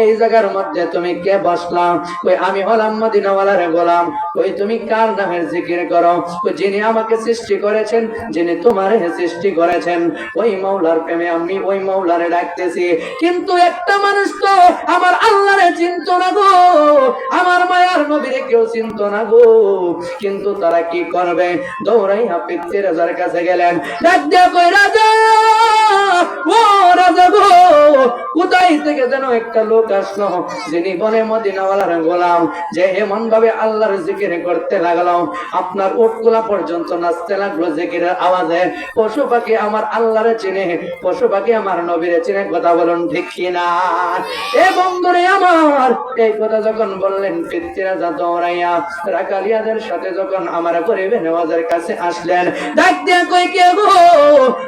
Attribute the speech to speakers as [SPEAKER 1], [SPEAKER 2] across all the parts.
[SPEAKER 1] এই জায়গার মধ্যে তুমি কে বসলাম ওই আমি হলাম মদিনাওয়ালারে গোলাম। ওই তুমি কার নামের জিকির করো? ওই যিনি আমাকে সৃষ্টি করেছেন, যিনি তোমার সৃষ্টি করেছেন। ওই মাওলার প্রেমে আমি ওই মাওলারে ডাকতেছি। কিন্তু একটা মানুষ তো আমার আল্লাহরে চিন্ত না গো। আমার মায়ার নবীরে কেউ চিন্ত না গো। কিন্তু তারা কি করবে? দৌড়াই হাফিজ কাছে গেলেন। দিয়া কই, রাজা! ও রাজা গো, কোথায় থেকে যেন একটা লোক আসলো? যিনি বলে মদিনাওয়ালার গোলাম, যে এমন ভাবে আল্লাহর জিকির করতে লাগল। আপনার উটগুলা পর্যন্ত নাচতে লাগল জিকিরের আওয়াজে। পশু পাখি আমার আল্লাহরে চিনে, পশু পাখি আমার নবীরে চিনে, কথা বলুন ঠিক কিনা? এ বন্ধুরে আমার, এই কথা যখন বললেন পিতৃরাজা দৌড়াইয়া রাকালিয়াদের সাথে যখন আমার গরিবে নেওয়াজের কাছে আসলেন, ডাক দিয়া কই কে গো?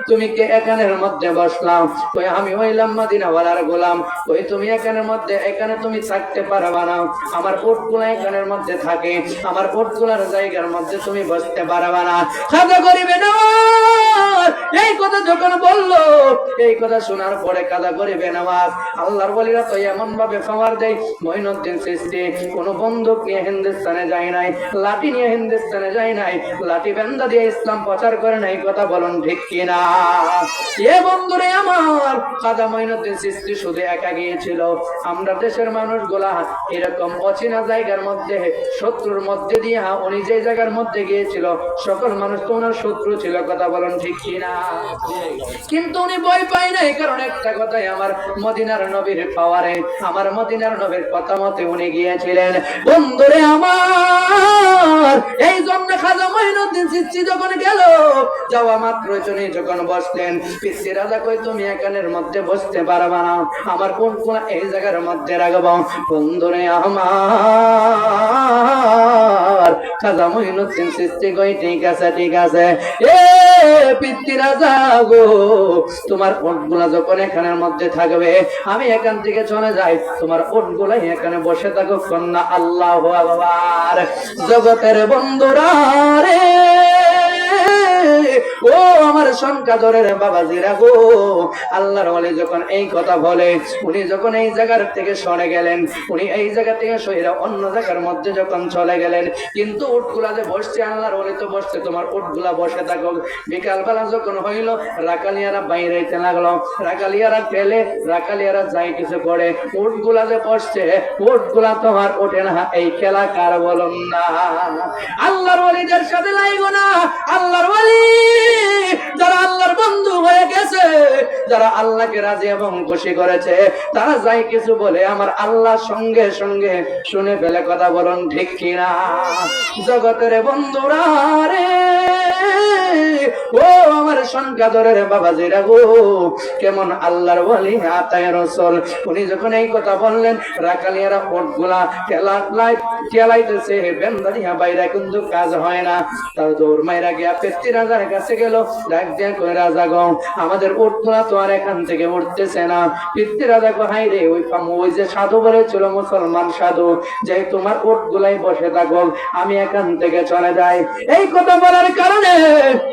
[SPEAKER 1] তুমি কে এখানের মধ্যে বসলাম। কই, আমি হইলাম মদিনাওয়ালার গোলাম। কই, তুমি এখানের মধ্যে, এখানে তুমি থাকতে পারবা না। আমার উটগুলা এখানের মধ্যে থাকে। আমার উটগুলার জায়গার মধ্যে তুমি বসতে পারবা না। খাজা করিবে না। এই কথা যখন বলল, এই কথা শোনার পরে কাদা করিবে নামাজ আল্লাহর বলিরা তো এমন ভাবে খাবার দেয়, মঈনুদ্দিন সৃষ্টি। কোন বন্দুক নিয়ে হিন্দুস্তানে যায় নাই, লাঠি নিয়ে হিন্দুস্তানে যায় নাই লাঠি বেন্দা দিয়ে ইসলাম প্রচার করে নাই কথা বলুন ঠিক কিনা? এ বন্ধুরে আমার কাদা মঈনুদ্দিন সৃষ্টি শুধু একা গিয়েছিল। আমরা দেশের মানুষগুলা এরকম অচেনা জায়গার মধ্যে, শত্রুর মধ্যে দিয়ে উনি যে জায়গার মধ্যে গিয়েছিল, সকল মানুষ তো ওনার শত্রু ছিল, কথা বলুন ঠিক কিনা? কিন্তু উনি ভয় পায় নাই, কারণ একটা কথাই আমার মদিনার নবীর পাওয়ারে, আমার মদিনার নবীর কথা মতে উনি গিয়েছিলেন, বন্ধুরে আমার, এই জন্য খাজা মহিনুদ্দিন সিচ্ছি যখন গেল, যাওয়া মাত্র যখন বসলেন। পিসি রাজা কই তুমি এখানের মধ্যে বসতে পারবা না? আমার কোন কোন এই জায়গার মধ্যে রাখব? বন্ধুরে আমার, খাজা মহিনুদ্দিন সৃষ্টি কই, ঠিক আছে ঠিক আছে। এ পিতৃ রাজা গো যখন এখানের মধ্যে থাকবে, আমি এখান থেকে চলে যাই। তোমার ওটগুলাই এখানে বসে থাকো কন্যা আল্লাহ জগতের বন্ধুরা রে। ও, আমার সংকাদরের বাবা জিরা গো। আল্লাহর বলে যখন এই কথা বলে, উনি যখন এই জায়গার থেকে সরে গেলেন, উনি এই জায়গা থেকে সহিরা অন্য জায়গার মধ্যে যখন চলে গেলেন, কিন্তু উটগুলা যে বসছে, আল্লাহর বলে তো বসছে, তোমার উটগুলা বসে থাকো। বিকালবেলা যখন হইল, রাকালিয়ারা বাইরে হইতে লাগল। রাকালিয়ারা পেলে রাকালিয়ারা যাই কিছু করে, উটগুলা যে বসছে, উটগুলা তোমার ওঠে না। এই খেলা কার বলুন না। আল্লাহর ওলিদের সাথে লাইগো না। আল্লাহর ওলি যারা আল্লাহর বন্ধু হয়ে গেছে যারা আল্লাহকে রাজি এবং খুশি করেছে, তারা যাই কিছু বলে আমার আল্লাহ সঙ্গে সঙ্গে শুনে ফেলে কথা বলুন, ঠিক কিনা? জগতের বন্ধুরা রে, ও আমার সংকাদরের বাবা জিরা গো, কেমন আল্লাহর বলি আতায় রসল। উনি যখন এই কথা বললেন, রাকালিয়ারা ওটগুলা খেলা লাই খেলাইতেছে বেন্দারিয়া বাইরে কিন্তু কাজ হয় না। তার দৌড় মাইরা গিয়া পেস্তি রাজার কাছে গেল, ডাক দিয়া কই রাজা গো, আমাদের উঠগুলা তো আর এখান থেকে উঠতেছে না। পিতৃ রাজা গো হাই রে, ওই ওই যে সাধু বলেছিল, মুসলমান সাধু, যে তোমার উঠগুলাই বসে থাকো, আমি এখান থেকে চলে যাই। এই কথা বলার কারণে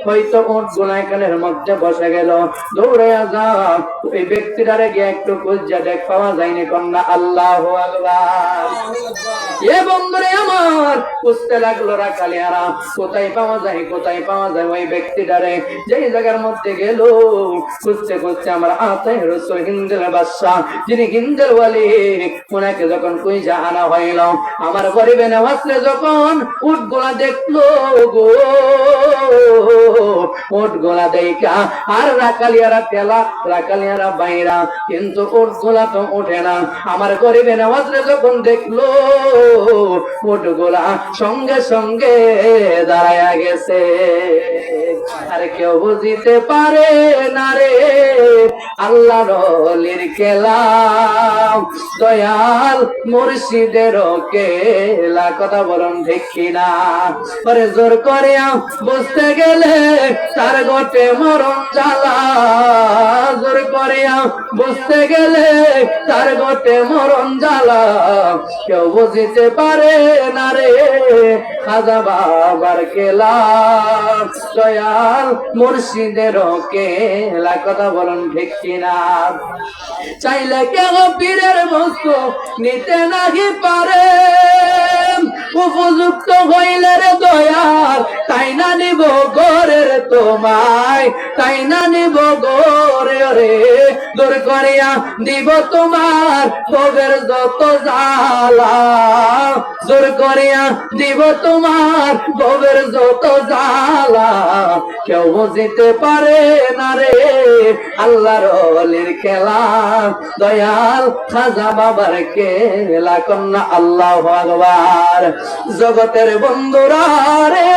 [SPEAKER 1] হয়তো উঠগুলা এখানের মধ্যে বসে গেল। দৌড়ে যা ওই ব্যক্তিটারে গিয়ে একটু খুঁজা দেখ, পাওয়া যায়নি কন্যা, আল্লাহ আকবার। এ বন্ধুরে আমার, খুঁজতে লাগল রাখালিয়ারা কোথায় পাওয়া যায়, কোথায় পাওয়া যায় ওই ব্যক্তিটারে। যেই জায়গার মধ্যে গেল, খুঁজতে খুঁজতে আমার আতায় রসুল হিন্দেল বাদশাহ, যিনি হিন্দেল বলি ওনাকে যখন কুইজা আনা হইল, আমার গরিবে নেওয়াসলে যখন উট গোলা দেখল গো। উট গোলা দেখা আর রাকালিয়ারা তেলা, রাকালিয়ারা বাইরা, কিন্তু উট গোলা তো ওঠে না। আমার গরিবে নেওয়াসলে যখন দেখল উট গোলা সঙ্গে সঙ্গে দাঁড়ায়া গেছে। আর কেউ বুঝিতে পারে না রে। আল্লাহ রলির খেলা দয়াল মুর্শিদের কেলা কথা বলুন দেখি না পরে জোর করে বুঝতে গেলে তার গোটে মরণ জ্বালা। জোর করে বুঝতে গেলে তার গোটে মরণ জ্বালা। কেউ বুঝিতে পারে না রে, খাজা বাবার কেলা দয়া দয়াল মুর্শিদের কেলা কথা বলুন ঠিক না চাইলে কেন পীরের বস্তু নিতে নাহি পারে। উপযুক্ত হইলে রে দয়াল তাই না নিব গোরের তোমায়, তাই না নিব গোরে রে দূর করিয়া দিব তোমার ভোগের যত জালা দূর করিয়া দিব তোমার ভোগের যত জ্বালা। কেউ বুঝিতে পারে না রে, আল্লাহর অলির খেলা। দয়াল খাজা বাবার খেলা কন্যা আল্লাহ ভগবান জগতের বন্ধুরা রে।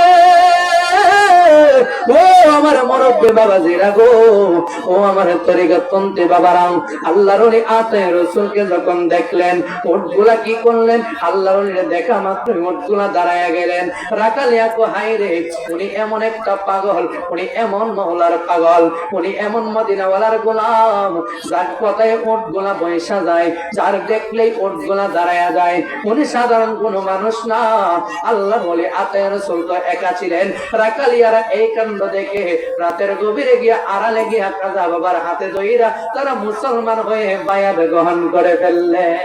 [SPEAKER 1] ও আমার মরব্বে বাবা জিরা গো, ও আমার তরিকত পন্থী বাবারাম আল্লাহর ওলি আতে রসুলকে যখন দেখলেন, ওটগুলা কি করলেন? আল্লাহর দেখা মাত্র ওটগুলা দাঁড়ায়া গেলেন। রাকালিয়া কো হাই রে, উনি এমন একটা পাগল, উনি এমন মহলার পাগল, উনি এমন মদিনাওয়ালার গোলাম, যার কথায় ওটগুলা বৈশা যায়, যার দেখলেই ওটগুলা দাঁড়ায়া যায়। উনি সাধারণ কোনো মানুষ না। আল্লাহ বলে আতে রসুল তো একা ছিলেন। রাকালিয়ারা এই কাণ্ড দেখে রাতের গভীরে গিয়া আড়ালে গিয়া কাজা বাবার হাতে দইরা তারা মুসলমান হয়ে বায়াত গ্রহণ করে ফেললে।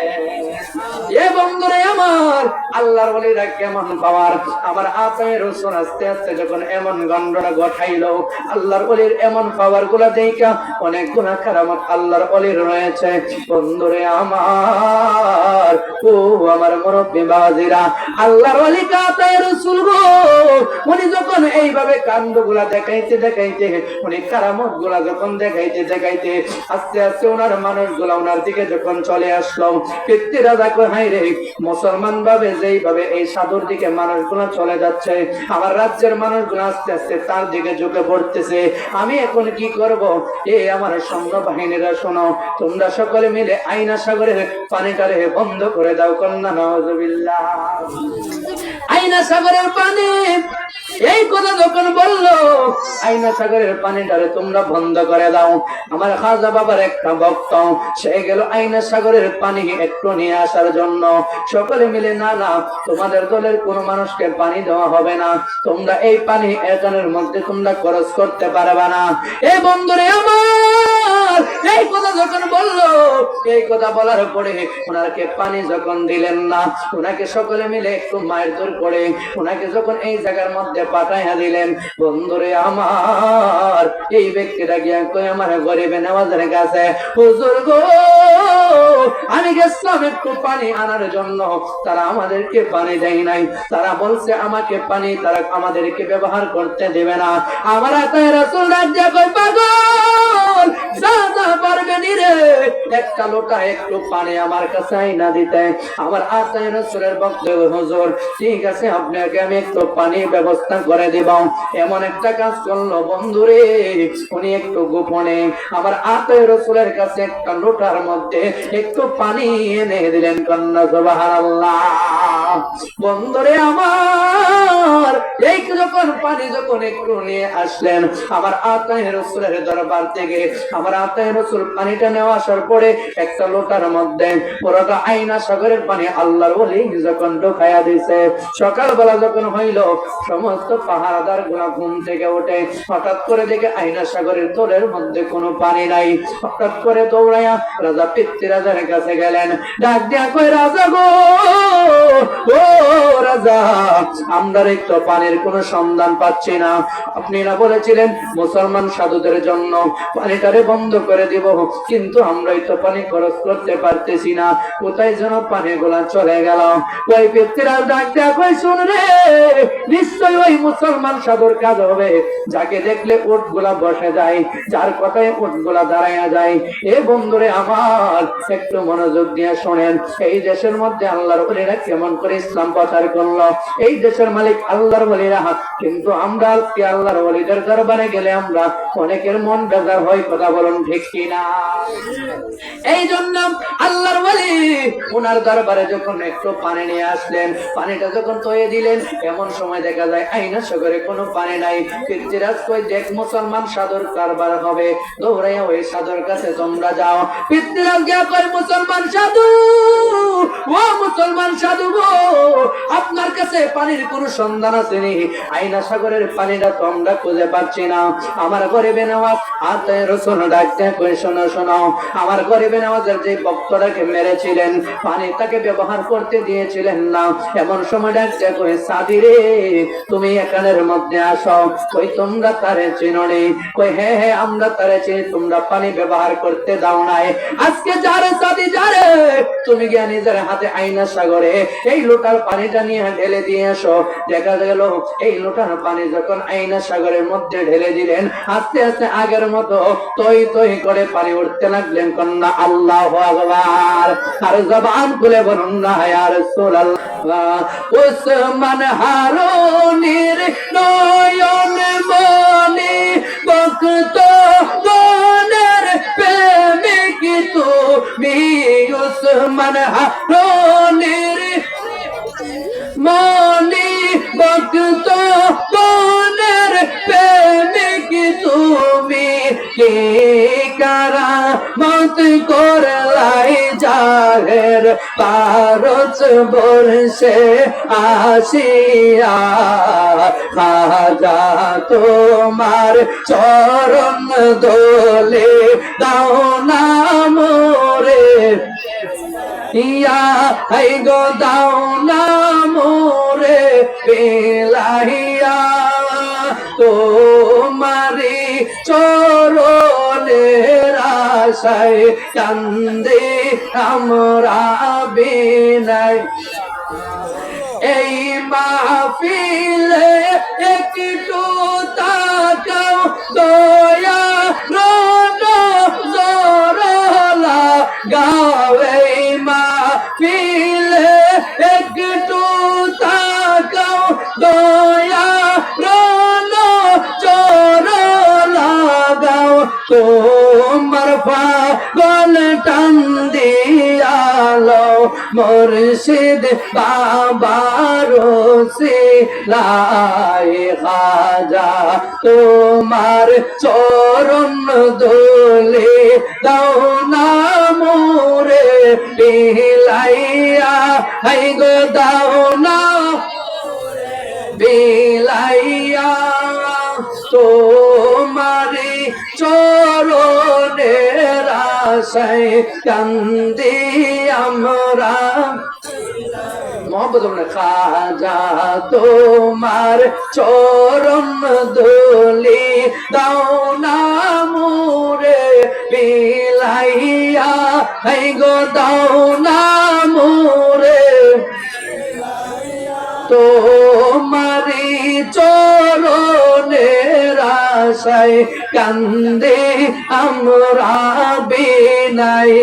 [SPEAKER 1] আল্লাহর এমন আল্লাহরগুলা দেখা অনেক আল্লাহর রয়েছে। আমার আল্লাহর বলি কাতায় রসুল গো উনি যখন এইভাবে কাণ্ডগুলা দেখাইতে দেখাইতে, উনি কারামতগুলা যখন দেখাইতে দেখাইতে আস্তে আস্তে ওনার মানুষগুলা ওনার দিকে যখন চলে আসলো পিতৃ রাজা হাই রে, মুসলমান ভাবে যেইভাবে এই সাধুর দিকে মানুষগুলা চলে যাচ্ছে, আমার রাজ্যের মানুষগুলো আস্তে আস্তে তার দিকে ঝুঁকে পড়তেছে, আমি এখন কি করব? এ আমার সৈন্য বাহিনীরা শোনো, তোমরা সকলে মিলে আইনা সাগরের পানিটারে বন্ধ করে দাও, কন্যা নজবিল্লাহ আইনা সাগরের পানি, এই কথা যখন বলল, আইনা সাগরের তোমরা বন্ধ করে দাও। আমার খাজা বাবার একটা ভক্ত, সে গেল আইনা সাগরের পানি একটু নিয়ে আসার জন্য। সকলে মিলে, না না, তোমাদের দলের কোনো মানুষকে পানি দেওয়া হবে না। তোমরা এই পানি এখানের মধ্যে তোমরা খরচ করতে পারবে না। এ বন্ধুরে আমার এই কথা যখন বলল, এই কথা বলার পরে ওনাকে পানি যখন দিলেন না, ওনাকে সকলে মিলে একটু মায়ের দূর করে ওনাকে যখন এই জায়গার মধ্যে পাঠাইয়া দিলেন, বন্ধুরে আমার, এই ব্যক্তিটা গিয়া কই আমার গরিবে নেওয়াজের কাছে, হুজুর গো, আমি গেছিলাম একটু পানি আনার জন্য, তারা আমাদেরকে পানি দেয় নাই, তারা বলছে আমাকে পানি তারা আমাদেরকে ব্যবহার করতে দেবে না। আমার রাসুল রাজ্যা পাগল যা পারবে একটা লোটা একটু পানি আমার কাছে আইনা দিতে। আমার বক্তব্য হুজুর, ঠিক আছে, আপনাকে আমি একটু পানির ব্যবস্থা করে দিব। এমন একটা কাজ করল, বন্ধুরে, উনি একটু গোপনে আমার আতায় রসুলের কাছে একটা লোটার মধ্যে একটু পানি এনে দিলেন, কন্যা, সুবহানাল্লাহ। বন্ধুরে আমার। যখন পানি যখন একটু নিয়ে আসলেন, আমার আতায় রসুলের দরবার থেকে, আমার আতায় রসুল পানিটা নেওয়া আসার পরে একটা লোটার মধ্যে আইনা সাগরের পানি আল্লাহর বলি যখন ঢোকাইয়া দিছে। সকালবেলা যখন হইল, সমস্ত পাহারাদারগুলা ঘুম থেকে ওঠে। হঠাৎ করে দেখে আইনা সাগরের তোলের মধ্যে কোনো পানি নাই। হঠাৎ করে দৌড়াইয়া রাজা পিতৃ রাজার কাছে গেলেন। ডাক দিয়া রাজা গো! রাজা আমরা একটু পানির কোনো সন্ধান পাচ্ছি না। আপনি না বলেছিলেন, মুসলমান সাধুদের জন্য পানিটারে বন্ধ করে দিব। কিন্তু আমরাই তো পানি খরচ করতে পারতেছি না। কোথায় যেন পানি গুলা চলে গেল। ওই ব্যক্তিরা ডাক দেয়া কই শুন রে নিশ্চয় ওই মুসলমান সাধুর কাজ হবে। যাকে দেখলে উটগুলা বসে যায়, যার কথায় উটগুলা দাঁড়ায় যায়। এ বন্ধুরে আমার, একটু মনোযোগ দিয়ে শোনেন। এই দেশের মধ্যে আল্লাহর কেমন করে ইসলাম প্রচার করল? এই দেশের মালিক আল্লাহর বলিরা কিন্তু আমরা আজকে আল্লাহর বলিদের দরবারে গেলে আমরা অনেকের মন বেজার হয়, কথা বলুন ঠিক কিনা? এই জন্য আল্লাহর বলি ওনার দরবারে যখন একটু পানি নিয়ে আসলেন, পানিটা যখন তয়ে দিলেন, এমন সময় দেখা যায় আইনা সাগরে কোনো পানি নাই। পৃথ্বীরাজ কই দেখ, মুসলমান সাদর কারবার হবে। দৌড়াইয়া ওই সাদর কাছে তোমরা যাও। পৃথ্বীরাজ গিয়া কই মুসলমান সাধু, ও মুসলমান সাধু আপনার কাছে পানির কোন সন্ধান আসেনি আইনা সাগরের পানিটা তো আমরা খুঁজে পাচ্ছি না। আমার গরিবে নেওয়াজ, হাতে রসুন ডাকতে কই, শোনো শোনো। আমার গরিবে নেওয়াজের যে ভক্তটাকে মেরেছিলেন, পানি তাকে ব্যবহার করতে দিয়েছিলেন না। এমন সময় ডাকতে কই, সাদি রে, তুমি এখানের মধ্যে আসো। কই, তোমরা তারে চিননি কই হ্যাঁ হ্যাঁ আমরা তারে চিনি, তোমরা পানি ব্যবহার করতে দাও নাই। আজকে যারে সাদি, যারে? তুমি গিয়া নিজের হাতে আইনা সাগরে এই লোটার পানিটা নিয়ে ঢেলে দিয়ে আসো দেখা গেল। এই লোটার পানি যখন আইনা সাগরের মধ্যে ঢেলে দিলেন, আস্তে আস্তে আগের মতো তৈ তৈ করে পানি উঠতে লাগলেন কন্যা আল্লাহ আকবার। আর জবান খুলে বলুন না আর সোলাল্লাহ উসমান নয়ন মনে ভক্ত প্রেমিক তুমি। উসমান হারুনির মনি ভক্ত বনের প্রেমিক তুমি। কে কারা মত করলাই জাহের পারচ বর্ষে আসিয়া খাজা তোমার চরণ দোলে দাও না মোরে। ইয়া হাই গো দাও না মোরে পেলাহিয়া তোমারি চরণের আশায় কান্দে আমরা বিনাই এই মাহফিলে একটু তাকাও, দয়া রন জরলা গাওয়ে টান দিয়ালো মুর্শিদ বাবার সে লাই তোমার চরণ দোলে দাও না মোরে বিলাইয়া। হাই গো, দাও না বিলাইয়া। তোমারে চরণের কান্দি আমরা। মোহাম্মদ খাজা তোমার চরণ দোলি দাও না মুরে, বিলাইয়া, হাই গো দাও না মোরে। তোমারি চরণের আশায় কান্দে আমরা বিনাই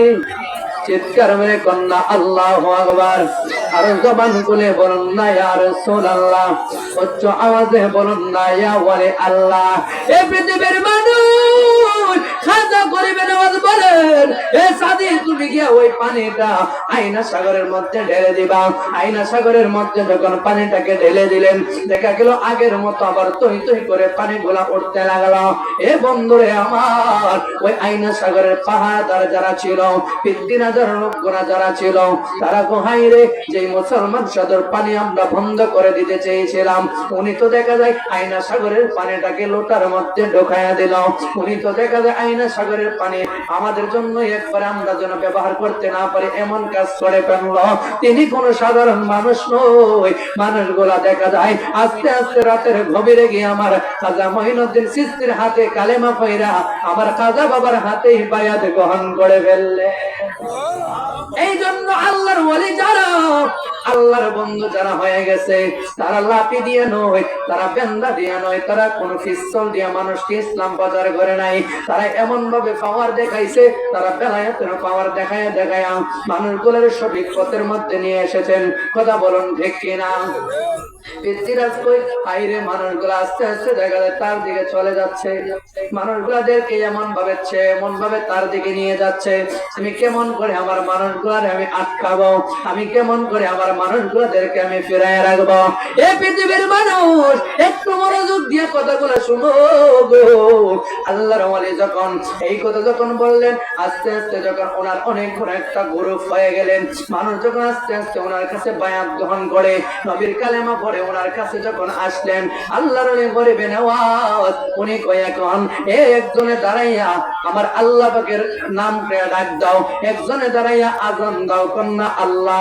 [SPEAKER 1] চিৎকার মেরে কন্যা, আল্লাহ আকবার। আর জবান খুলে বলুন না ইয়ার সোনাল্লাহ উচ্চ আওয়াজে বলুন না, ইয়া ওয়ালে আল্লাহ। এ পৃথিবীর মানুষ খাজা করিবেন আওয়াজ বলেন এ সাদি তুমি গিয়া ওই পানিটা আইনা সাগরের মধ্যে ঢেলে দিবা। আইনা সাগরের মধ্যে যখন পানিটাকে ঢেলে দিলেন, দেখা গেল আগের মতো আবার তৈ তৈ করে পানিগুলা উঠতে লাগল। এ বন্ধুরে আমার, ওই আইনা সাগরের পাহাড়দার যারা ছিল পিদ্দিন হাজার যারা ছিল, তারা কোহাই রে যে মুসলমান সদর পানি আমরা বন্ধ করে দিতে চেয়েছিলাম, উনি তো দেখা যায় আইনা সাগরের পানিটাকে লোটার মধ্যে ঢোকাইয়া দিল। উনি তো দেখা যায় আইনা সাগরের পানি আমাদের জন্য একবারে আমরা যেন ব্যবহার করতে না পারে এমন কাজ করে ফেলল তিনি কোন সাধারণ মানুষ নয়। মানুষগুলা দেখা যায় আস্তে আস্তে রাতের গভীরে গিয়ে আমার খাজা মহিনুদ্দিন সিস্তির হাতে কালেমা পয়রা আমার খাজা বাবার হাতেই বায়াত গ্রহণ করে ফেললে এই জন্য আল্লাহর ওলি যারা আল্লাহর বন্ধু যারা হয়ে গেছে, তারা লাঠি দিয়ে নয়, তারা বেন্দা দিয়ে নয়, তারা কোন পিস্তল দিয়ে মানুষকে ইসলাম প্রচার করে নাই। তারা এমন ভাবে পাওয়ার দেখাইছে, তারা বেলায়াতের পাওয়ার দেখায় দেখায় মানুষগুলোর সঠিক পথের মধ্যে নিয়ে এসেছেন। কথা বলুন ঠিক কিনা? পৃথ্বীরাজ কই? হাইরে মানুষগুলো আস্তে আস্তে দেখা যায় তার দিকে চলে যাচ্ছে। মানুষগুলাদেরকে এমন ভাবে এমন ভাবে তার দিকে নিয়ে যাচ্ছে। আমি কেমন করে আমার মানুষগুলার আমি আটকাবো? আমি কেমন করে আমার মানুষগুলাদেরকে আমি ফিরায় রাখব। এ পৃথিবীর ওয়ালি গ্রহণ করে, নবীর কালেমা পরে ওনার কাছে যখন আসলেন, আল্লাহর নেওয়াজ উনি এখন এ একজনে দাঁড়াইয়া আমার আল্লাহ পাকের নাম ডাক দাও। একজনে দাঁড়াইয়া আজান দাও, কন্যা আল্লাহ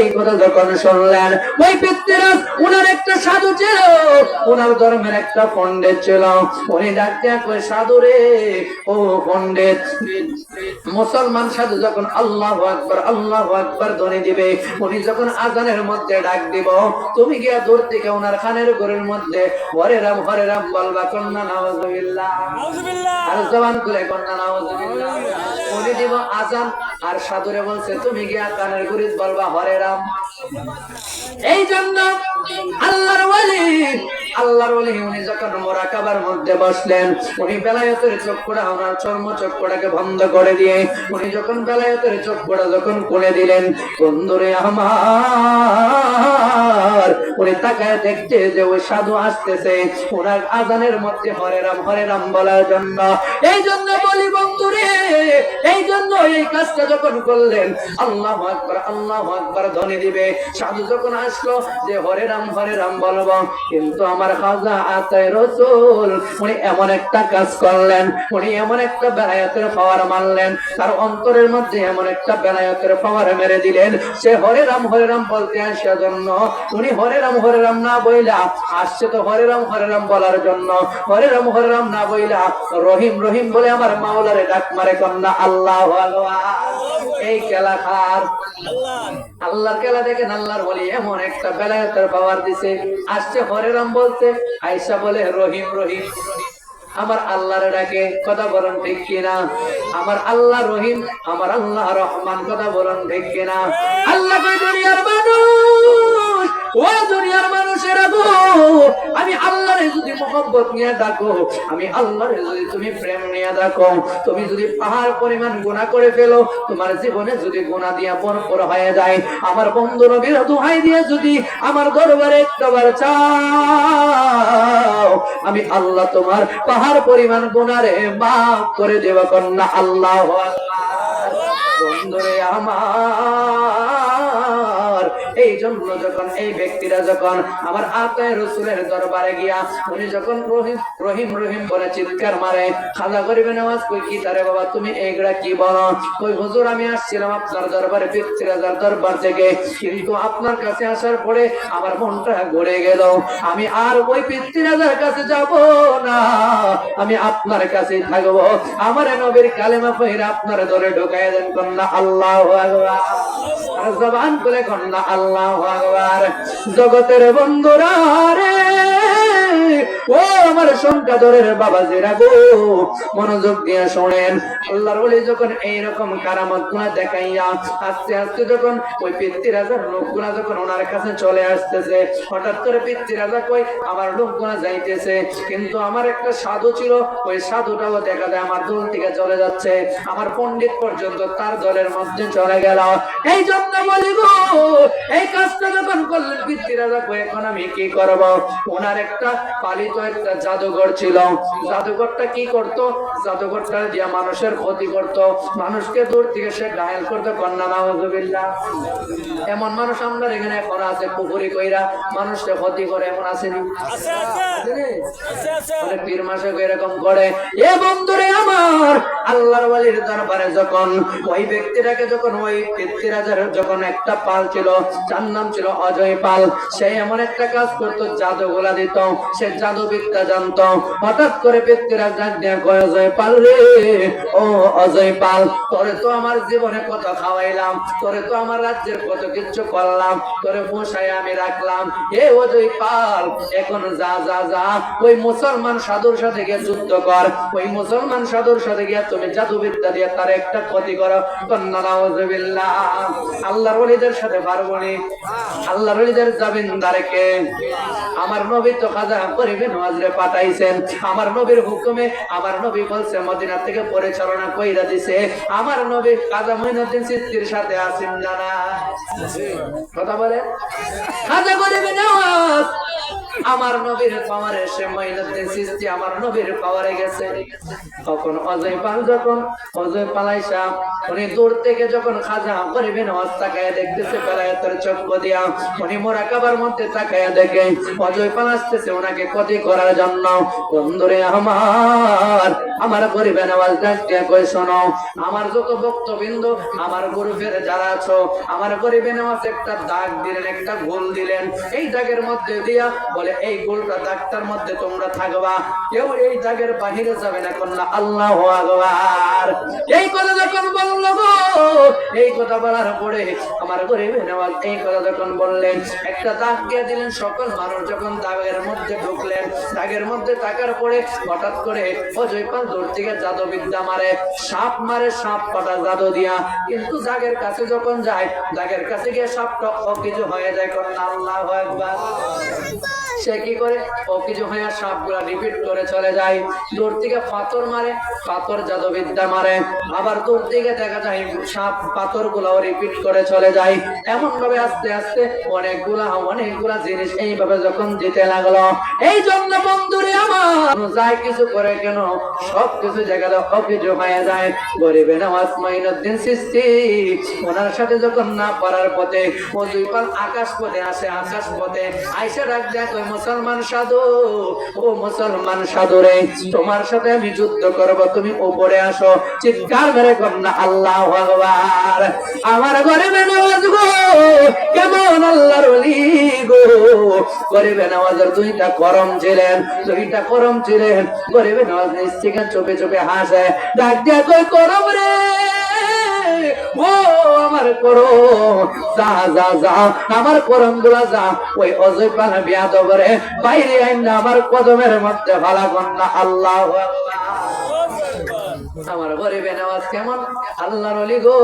[SPEAKER 1] এই কথা যখন শুনলেন ওই পিতৃরাজ উনার একটা সাধু ছিল উনার ধর্মের একটা পণ্ডিত ছিল। উনি ডাকতে কই সাধু রে ও পণ্ডিত মুসলমান সাধু যখন আল্লাহ আকবার আল্লাহ আকবার ধ্বনি দিবে উনি যখন আজানের মধ্যে ডাক দিব তুমি গিয়া দূর থেকে ওনার খানের ঘরের মধ্যে হরে রাম হরে রাম বলবা কন্যা নাউজুবিল্লাহ। আর জবান খুলে কন্যা নাউজুবিল্লাহ। উনি দিব আজান আর সাধুরে বলছে তুমি গিয়া কানের ঘুরিত বলবা হরে রাম। এই জন্য আল্লাহর ওয়ালি আল্লাহর ওয়ালি উনি যখন মোরাকাবার মধ্যে বসলেন, উনি বেলায়েতের চক্ষুটা ওনার চর্ম চক্ষুটাকে বন্ধ করে দিয়ে উনি যখন বেলায়েতের চক্ষুটা যখন খুলে দিলেন, বন্ধুরে আমার, উনি তাকায় দেখতে যে ওই সাধু আসতেছে, ওনার আজানের মধ্যে হরে রাম হরে রাম বলার জন্য। এই জন্য বলি বন্ধুরে এই জন্য এই কাজটা যখন করলেন, আল্লাহ আকবার আল্লাহ আকবার ধ্বনি দিবে। সাধু যখন আসলো যে, হরে রাম হরে রাম বলব। কিন্তু আমার খাজা আতায় রসুল, উনি এমন একটা কাজ করলেন, উনি এমন একটা বেলায়তের পাওয়ার মানলেন তার অন্তরের মধ্যে এমন একটা বেলায়তের পাওয়ার মেরে দিলেন, সে হরে রাম হরে রাম বলতে আসার জন্য উনি হরে রাম হরে রাম না বইলা আসছে তো হরে রাম হরে রাম বলার জন্য। হরে রাম হরে রাম না বইলা রহিম রহিম বলে আমার মাওলারে ডাক মারে কন্যা, আল্লাহ আল্লাহ এই খেলা খার। আল্লাহ খেলা দেখেন আল্লাহর বলি, এমন একটা বেলায়তের পাওয়ার দিছে। আসছে হরে রাম বলতে আয়সা বলে, রহিম রহিম আমার আল্লাহর ডাকে, কথা বলেন ঠিক কিনা? আমার আল্লাহ রহিম, আমার আল্লাহ রহমান, কথা বলেন ঠিক কিনা? আল্লাহ মানুষ! যদি আমি গুণা তোমার জীবনে যদি দিয়া হয়ে যায়, আমার বন্ধু নবীর দোহাই দিয়ে যদি আমার দরবারে একটাবার চাও, আমি আল্লাহ তোমার পাহাড় পরিমাণ গুণারে মাফ করে দেব কন্যা আল্লাহ বন্ধুরে আমার এই জন্য যখন, এই ব্যক্তিরা যখন আমার আতায় রসুলের দরবারে গিয়া, উনি যখন রহিম রহিম রহিম বলে চিৎকার মারে, খাজা করিবে নামাজ কই কি তারে বাবা, তুমি এইগুলা কি বলো? কই, হুজুর, আমি আসছিলাম আপনার দরবারে পিতৃরাজার দরবার থেকে, কিন্তু আপনার কাছে আসার পরে আমার মনটা ঘুরে গেল। আমি আর ওই পিতৃরাজার কাছে যাব না, আমি আপনার কাছে থাকব। আমার নবীর কালেমা পহিরা আপনার ধরে ঢুকাই দেন কন্যা আল্লাহ জবান খুলে কন্যা আল্লাহ আকবার জগতের বন্ধুরা রে। ও আমার সংখ্যাধরের বাবা জেরা গো, মনোযোগ দিয়ে শোনেন। আল্লাহর বলি যখন এইরকম কারামতগুলা দেখাইয়া আস্তে আস্তে যখন ওই পিতৃরাজার লোকগুলা যখন ওনার কাছে চলে আসতেছে, হঠাৎ করে পিতৃরাজা কই আমার লোকগুলা যাইতেছে। কিন্তু আমার একটা সাধু ছিল, ওই সাধুটাও দেখা যায় আমার দল থেকে চলে যাচ্ছে। আমার পণ্ডিত পর্যন্ত তার দলের মধ্যে চলে গেল। এই জন্য বলি গো, এই কাজটা যখন করলেন পিতৃরাজা কই এখন আমি কি করব? ওনার একটা পালিত একটা জাদুঘর ছিল। জাদুঘরটা কি করত? জাদুঘরটা দিয়া মানুষের ক্ষতি করত। মানুষকে দূর থেকে সে ঘায়ল করতো। কন্যা নাওজুবিল্লাহ এমন মানুষ আমরা এখানে এখন আছে পুকুরি কইরা মানুষকে ক্ষতি করে। এমন আসেনি পীর মাসে এরকম করে এ বন্ধুরে আমার আল্লাহর ওয়ালির দরবারে যখন ওই ব্যক্তিটাকে যখন ওই যখন একটা পাল ছিল যার নাম ছিল অজয় পাল সে এমন একটা কাজ করতো জাদু গোলা দিত। সে জাদুবিদ্যা জানতো। হঠাৎ করে ব্যক্তিরা ডাক দিয়া কয়, অজয় পাল রে। ও অজয় পাল, তোরে তো আমার জীবনে কত খাওয়াইলাম, তোরে তো আমার রাজ্যের কত কিছু করলাম, তোরে পোষায় আমি রাখলাম। এ অজয় পাল, এখন যা যা যা, ওই মুসলমান সাধুর সাথে গিয়ে যুদ্ধ কর। ওই মুসলমান সাধুর সাথে গিয়ে তুমি জাদুবিদ্যা দিয়ে তার একটা ক্ষতি করো। কন্যা, নাউজুবিল্লাহ, আল্লাহর ওলিদের সাথে পারব নি। আল্লাহর ওলিদের জামিনদারকে আমার নবী তো খাজা আমার নবীর হুকুমে আমার নবী বলছে মদিনা থেকে পরিচালনা কইরা দিছে, আমার নবী সিদ্দির সাথে কথা বলে করিবেন আমার নবীর সিস্তি আমার নবীর পাওয়ারে গেছে। তখন অজয় পাল যখন, অজয় পালাইসা উনি দূর থেকে যখন খাজা করিবেন নওয়াজ তাকায় দেখতেছে, বেলায়েতের চক্ষু দিয়া। উনি মোরাকাবার মধ্যে তাকায় দেখে, অজয় পাল আসতেছে ওনাকে ক্ষতি করার জন্য। বন্ধুরে আমার আমার গরিবে নওয়াজ ডাক দিয়া কই শোনো, আমার যত ভক্তবৃন্দ, আমার গরিবের যারা আছো, আমার গরিবে নওয়াজ একটা দাগ দিলেন, একটা গোল দিলেন। এই দাগের মধ্যে দিয়া বলে, এই গোলটা দাগটার মধ্যে তোমরা থাকবা। কেউ এই দাগের বাহিরে যাবে না কন্যা, আল্লাহ আকবার। এই কথা যখন বলল গো, এই কথা বলার পরে আমার গরিবে নওয়াজ এই কথা যখন বললেন, একটা দাগ দিয়ে দিলেন, সকল মানুষ যখন দাগের মধ্যে ঢুকলেন। তাগের মধ্যে টাকার পরে হঠাৎ করে অজয় পাল দূর থেকে জাদু বিদ্যা মারে, সাপ মারে, সাপ পাতা জাদু দিয়া। কিন্তু জাগের কাছে যখন যায়, জাগের কাছে গিয়ে সাপটা অকিছু হয়ে যায়। কন্যা, আল্লাহ একবার সে কি করে? কিছু হয়ে সাপগুলা রিপিট করে চলে যায়। দূর থেকে পাথর মারে, পাথর জাদুবিদ্যা মারে। আবার দূর থেকে দেখা যায় সাপ পাথর গুলাও রিপিট করে চলে যায়। এমন ভাবে আস্তে আস্তে অনেকগুলা অনেকগুলা জিনিস এইভাবে যখন দিতে লাগল, এই জন্য বন্ধুরে আমার, যাই কিছু করে কেন সব কিছু জায়গায় অকিছু হয়ে যায়। গরিবে নামাজ মাইনুদ্দিন সৃষ্টি ওনার সাথে যখন না পারার পথে, ও দুই পাল আকাশ পথে আসে আকাশ পথে আইসা দেয় ওই মুসলমান সাধু। ও মুসলমান সাধু রে তোমার সাথে আমি যুদ্ধ করব, তুমি উপরে আসো। চিৎকার মেরে কন্যা, আল্লাহ ভগবান আমার ঘরে বেনামাজ গো, কেমন আল্লাহর ওলি গো। গরিবে নামাজের দুইটা করম ছিলেন, দুইটা করম ছিলেন। গরিবে নামাজ নিশ্চিকা চোপে চোপে হাসে, ডাক দিয়া কই করম রে! ও, আমার করো যা যা যা, আমার করমগুলা যা। ওই অজয় পানা বিয়া দবরে বাইরে আইন আমার কদমের মধ্যে ভালা কন্যা আল্লাহ আমার গরিবে নেওয়াজ কেমন? আল্লাহর অলি গো।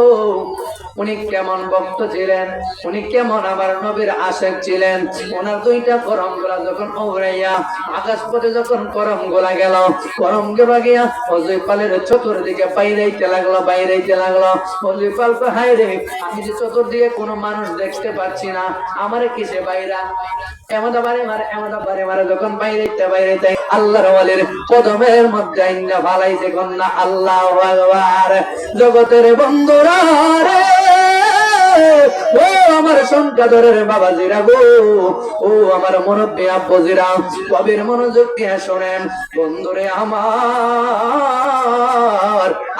[SPEAKER 1] উনি কেমন ভক্ত ছিলেন? উনি কেমন আমার নবীর আশেক ছিলেন? ওনার দুইটা করম গোলা যখন ওড়াইয়া আকাশ পথে যখন করম গোলা গেল করম গোলা গিয়া অজয় পালের চতুর্দিকে বাইরেইতে লাগল বাইরেইতে লাগল। অজয় পাল তো হাই রে, আমি যে চতুর্দিকে কোনো মানুষ দেখতে পাচ্ছি না, আমারে কিসে বাইরা এমন বারে মারে এমন বারে মারে, যখন বাইরেইতে বাইরেইতে আল্লাহর ওয়ালির কদমের মধ্যে আইনা ভালাইছে কন্যা আল্লাহ। আকবার। জগতের বন্ধুরা রে। ও আমার সংকাদরের বাবা জিরা গো। ও আমার মনব্বী আব্বজিরা, কবির মনোযোগ দিয়ে শোনেন। বন্ধুরে আমার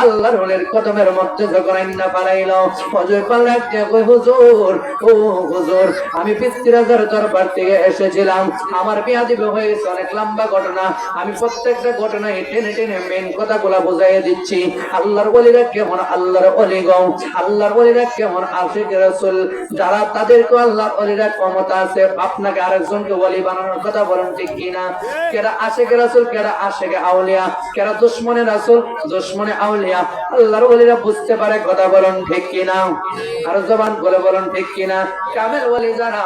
[SPEAKER 1] আল্লাহর হলের কদমের মধ্যে যখন আইনা পালাইল অজয় পাল্লা কই হুজুর, ও হুজুর, আমি পিতৃরাজার দরবার থেকে এসেছিলাম। আমার বিয়া দিবে হয়ে গেছে অনেক লম্বা ঘটনা। আমি প্রত্যেকটা ঘটনা টেনে টেনে মেন কথাগুলা বুঝাইয়া দিচ্ছি। আল্লাহর বলিরা কেমন আল্লাহর অলি গৌ? আল্লাহর বলিরা কেমন আশিক রাসূল? যারা তাদেরকে আল্লাহর অলিরা ক্ষমতা আছে, আপনাকে আরেকজনকে বলি বানানোর কথা বলেন ঠিক কিনা? কেরা আশেক রাসূল, কেরা আশেক আউলিয়া? কেরা দুশ্মনে রাসূল? দুশ্মনে আউলিয়া আল্লাহর ওলিরা বুঝতে পারে কথা বলুন ঠিক কিনা? আর জবান বলে বলুন ঠিক কিনা? কামেল ওলি যারা